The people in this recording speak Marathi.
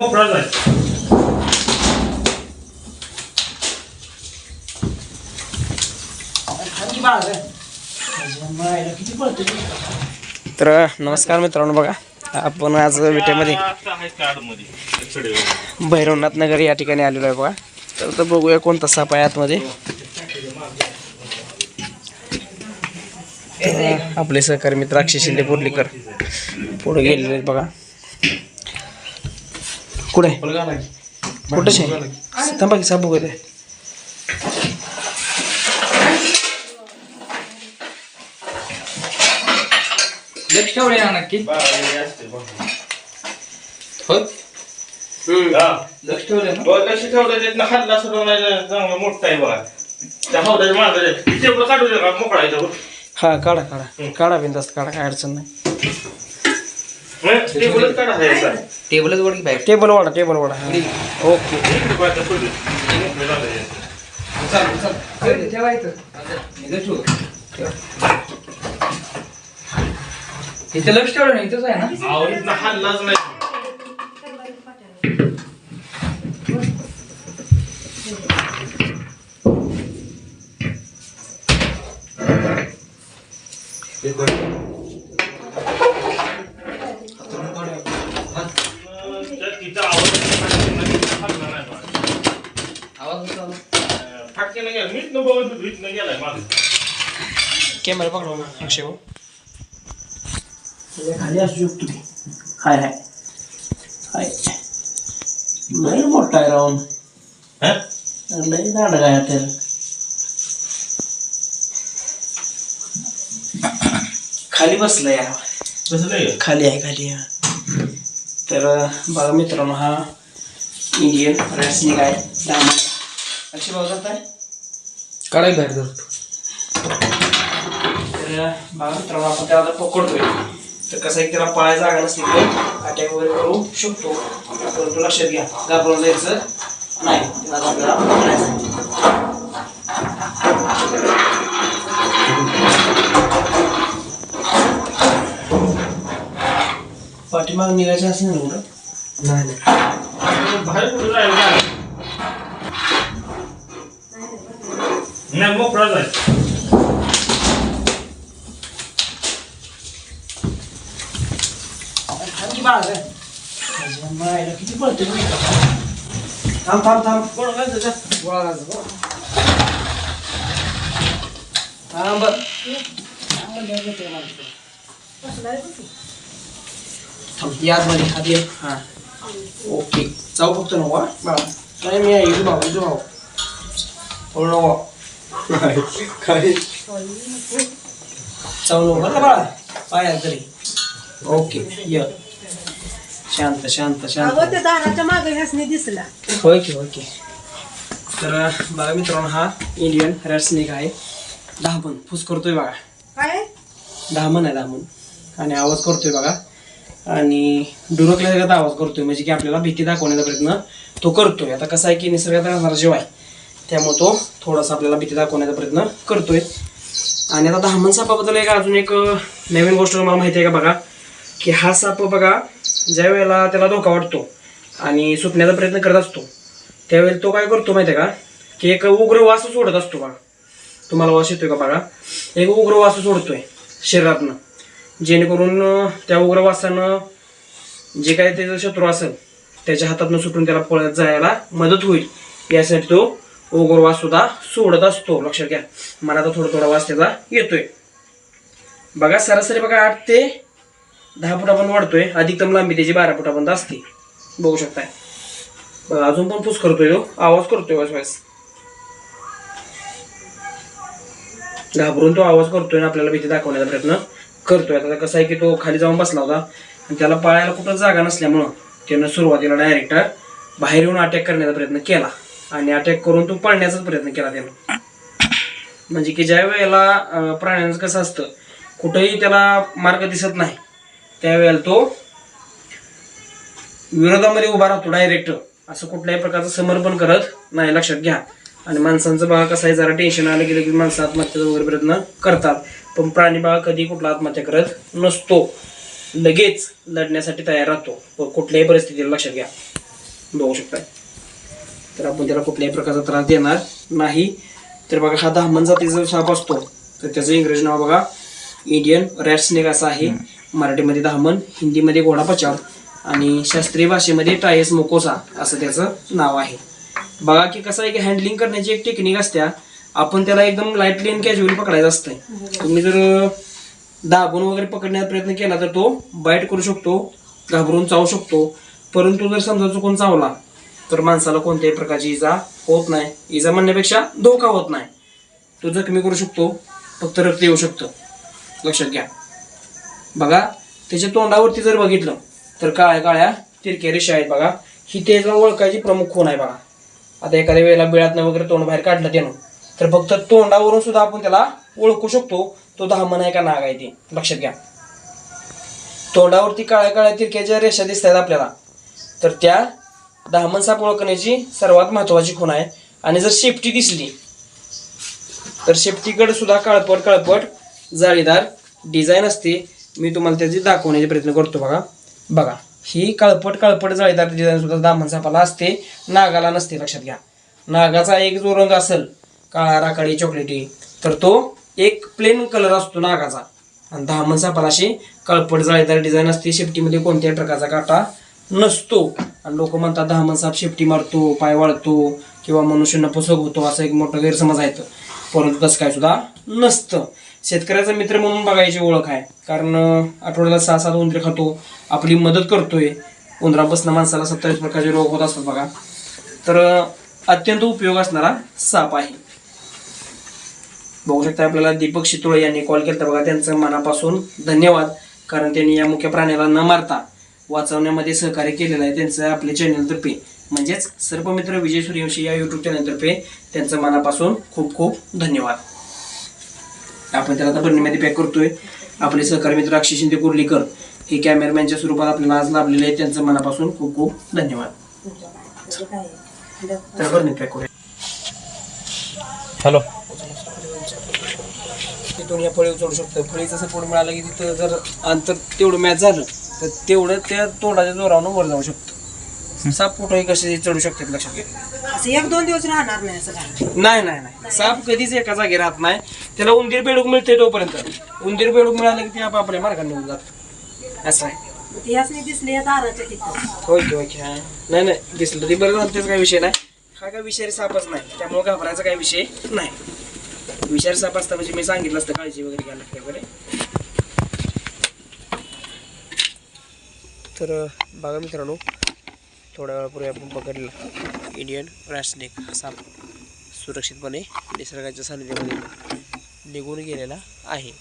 मोकळाच आहे तर नमस्कार मित्रांनो बघा आपण आज एक्सडे भैरवनाथ नगर या ठिकाणी आलेलो आहे बघा. तर बघूया कोणता साप आहे आतमध्ये. आपले सहकारी मित्र अक्षय शिंदे बोर्लीकर पुढे गेलेले आहेत बघा. कुठे? कुठं शे? थांबा की साप दे लक्ष ठेवले ना. नक्की लक्ष ठेवले ना लक्ष ठेवलं त्यातनं खाल्ला सुद्धा नाही चांगला मोठा आहे बघा. त्या हौदाच्या मागे टेबल काढू का? मोकळा. हा काढा काढा. काढा बिंदास्त काढा काय अडचण नाही. हं? टेबलच काढा हे असा. टेबलच वर की बाहेर टेबल वाढा टेबल वाढा ओके इकडे. मोकळे झाले हे. इथं ठेव. ठेव. इथं लक्ष ठेवलं ना इथंच आहे ना हल्लाच नाही त्या तिथं आवाज हल्ला नाही बघा. आवाज होता अं, फाटक्यानं गेला. मीच न बघत होतो, इथनं गेलाय मागं. कॅमेरा पकडा मग, अक्षय भाऊ खाली असू शकतो की हाय हाय हाय लय मोठा आहे राहून हं? लय दांड काय त्याला खाली बसलं या कसं नाही खाली आहे खाली हा तर बघा मित्रांनो हा इंडियन रेसलिंग आहे डायमंड भाऊ जात आहे? बाहेर धरतो तर बघा मित्रांनो आपण त्याला पकडतोय. तर कसं आहे त्याला पळायला जागा नसली तर अटॅक वगैरे करू शकतो. परंतु लक्षात घ्या. घाबरून जायचं नाही. त्याला आपल्याला पकडायचं. पाठीमाग निघायचं असेल ना नाही नाही. बाहेर कुठं जायला नाही. नाही मोकळाच आहे किती बाळ आहे? माझ्या मायला किती पळते थांब थांब थांब कोण काय त्याच्या गोळा घालतो. थांब. थांब याच मध्ये आधी ये. हा ओके जाऊ फक्त नको हा, बाळा काय मी आहे इथं भाऊ इथं भाऊ थोडं नको नको बरं बाळा पाया तरी ओके य शांत शांत शांत अगं त्या दाराच्या मागे ह्यासनी दिसला. होय की होय की तर बघा मित्रांनो हा इंडियन रेड स्नेक आहे. दहा पण फूस करतोय बघा. काय? दहा मन आहे दहा मन आणि आवाज करतोय बघा. आणि डुरकल्यागत आवाज करतोय. म्हणजे की आपल्याला भीती दाखवण्याचा प्रयत्न तो करतोय. आता कसं आहे की निसर्गात राहणारा जीव आहे. त्यामुळे तो थोडासा आपल्याला भीती दाखवण्याचा प्रयत्न करतोय. आणि आता दहामन सापाबद्दल एक अजून एक नवीन गोष्ट मला माहिती आहे का बघा? की हा साप बघा ज्या वेळेला त्याला धोका वाटतो आणि सुटण्याचा प्रयत्न करत असतो त्यावेळेला तो काय करतो माहिती आहे का? की एक उग्र वास सोडत असतो बघा. तुम्हाला वास येतोय का बघा? एक उग्र वास सोडतोय शरीरातनं. जेणेकरून त्या उग्र वासानं जे काही त्याचं शत्रू असेल त्याच्या हातातनं सुटून त्याला पळत जायला मदत होईल. यासाठी तो उग्र वास सुद्धा सोडत असतो. लक्षात घ्या. मला आता थोडा थोडा वास त्याचा येतोय. बघा सरासरी बघा आठ ते दहा फुटापर्यंत वाढतोय. अधिकतम लांबी त्याची बारा फुटापर्यंत असते. बघू शकताय. बघा अजून पण फूस करतोय तो आवाज करतोय वास वास घाबरून तो आवाज करतोय आणि आपल्याला भीती दाखवण्याचा प्रयत्न करतोय. आता कसं आहे की तो खाली जाऊन बसला होता आणि त्याला पळायला कुठं जागा नसल्यामुळं त्यानं सुरुवातीला डायरेक्ट बाहेर येऊन अटॅक करण्याचा प्रयत्न केला. आणि अटॅक करून तो पाळण्याचाच प्रयत्न केला त्यानं. म्हणजे की ज्या वेळेला प्राण्यांचं कसं असतं कुठंही त्याला मार्ग दिसत नाही त्यावेळेला तो विरोधामध्ये उभा राहतो डायरेक्ट असं कुठल्याही प्रकारचं समर्पण करत नाही लक्षात घ्या. आणि माणसांचं बघा कसं आहे जरा टेन्शन आलं की की माणसं आत्महत्याचा वगैरे प्रयत्न करतात. पण प्राणी बाळा कधी कुठला आत्महत्या करत नसतो. लगेच लढण्यासाठी तयार राहतो. व कुठल्याही परिस्थितीला लक्षात घ्या. बघू शकताय. तर आपण त्याला कुठल्याही प्रकारचा त्रास देणार नाही. तर बघा हा दहामन जातीचा साप असतो. तर त्याचं इंग्रजी नाव बघा इंडियन रॅट स्नेक असं आहे. मराठीमध्ये दहामन हिंदीमध्ये घोडा पचाव आणि शास्त्रीय भाषेमध्ये टायस मोकोसा असं त्याचं नाव आहे. बघा की कसं आहे की हँडलिंग करण्याची एक टेक्निक असत्या. आपण त्याला एकदम लाईटली आणि कॅज्युअली पकडायचं असतंय. तुम्ही जर दाबून वगैरे पकडण्याचा प्रयत्न केला तर तो बाईट करू शकतो घाबरून चावू शकतो. परंतु जर समजा चुकून चावला तर माणसाला कोणत्याही प्रकारची इजा होत नाही. इजा म्हणण्यापेक्षा धोका होत नाही. तो जखमी करू शकतो फक्त रक्त येऊ शकतं. लक्षात घ्या. बघा त्याच्या तोंडावरती जर बघितलं तर काळ्या काळ्या तिरक्या रेषा आहेत बघा. ही त्याला ओळखायची प्रमुख खूण आहे बघा. आता एखाद्या वेळेला बिळातनं वगैरे तोंड बाहेर काढलं त्यानं तर फक्त तोंडावरून सुद्धा आपण त्याला ओळखू शकतो तो धामण आहे का नाग आहे ते. लक्षात घ्या. तोंडावरती काळ्या काळ्या तिरक्या ज्या रेषा दिसत आहेत आपल्याला. तर त्या दहामन साप ओळखण्याची सर्वात महत्वाची खूण आहे. आणि जर शेपटी दिसली तर शेपटीकडे सुद्धा काळपट काळपट जाळीदार डिझाईन असते. मी तुम्हाला त्याची दाखवण्याचा प्रयत्न करतो बघा. बघा ही काळपट काळपट जाळीदार डिझाईन सुद्धा दामन सापाला असते. नागाला नसते लक्षात घ्या. नागाचा एक जो रंग असेल काळा राखाडी चॉकलेटी तर तो एक प्लेन कलर असतो नागाचा. आणि दामन सापाला अशी काळपट जाळीदार डिझाईन असते. शेपटीमध्ये कोणत्याही प्रकारचा काटा नसतो. आणि लोक म्हणतात दहा साप शेपटी मारतो पाय वाळतो किंवा मनुष्यांना फसवक होतो असा एक मोठा गैरसमज आहे परंतु तसं काय सुद्धा नसतं. शेतकऱ्याचा मित्र म्हणून बघायची ओळख आहे. कारण आठवड्याला सहा सात उंदरे खातो. आपली मदत करतोय. बसणं माणसाला सत्तावीस प्रकारचे रोग होत असतात बघा. तर अत्यंत उपयोग असणारा साप आहे. बघू शकता आपल्याला दीपक शितोळे यांनी कॉल केला बघा. त्यांचं मनापासून धन्यवाद. कारण त्यांनी या मुख्य प्राण्याला न मारता वाचवण्यामध्ये सहकार्य केलेलं आहे त्यांचं आपल्या चॅनलतर्फे. म्हणजेच सर्पमित्र विजय सूर्यवंशी या युट्यूब चॅनलतर्फे त्यांचं मनापासून खूप खूप धन्यवाद. आपण त्याला आता बरणीमध्ये पॅक करतोय. आपले सहकारी मित्र अक्षय शिंदे कुर्लीकर हे कॅमेरामॅनच्या स्वरूपात आपल्याला आज लाभलेले आहेत. त्यांचं मनापासून खूप खूप धन्यवाद. तर पॅक करूया. हॅलो. तिथून या फळी उचलू शकतो फळीचा सपोर्ट मिळाला की तिथं जर अंतर तेवढं मॅच झालं तर तेवढं त्या तोंडाच्या जोरानं वर जाऊ शकतो. साप कुठंही कसे चढू शकतात लक्षात घ्या. असं एक दोन दिवस राहणार नाही असं नाही नाही नाही. साप कधीच एका जागी राहत नाही. त्याला उंदीर बेडूक मिळते तोपर्यंत. उंदीर बेडूक मिळालं की ते आपापल्या मार्गाने निघून जात. असं आहे. ती यासनी दिसली या दाराच्या तिथं. होय की होय की. हा. नाही नाही. दिसलं ते बरं झालं त्याचा काही विषय नाही. हा काय विषारी सापच नाही. त्यामुळे घाबरायचा काही विषय नाही. विषारी साप असता म्हणजे मी सांगितलं असतं काळजी वगैरे घ्यायला लागते वगैरे. तर बघा मित्रांनो थोड्या वेळापूर्वी आपण पकडलं इंडियन रॅशनेक असा सुरक्षितपणे निसर्गाच्या सानिध्यामध्ये निघून गेलेला आहे.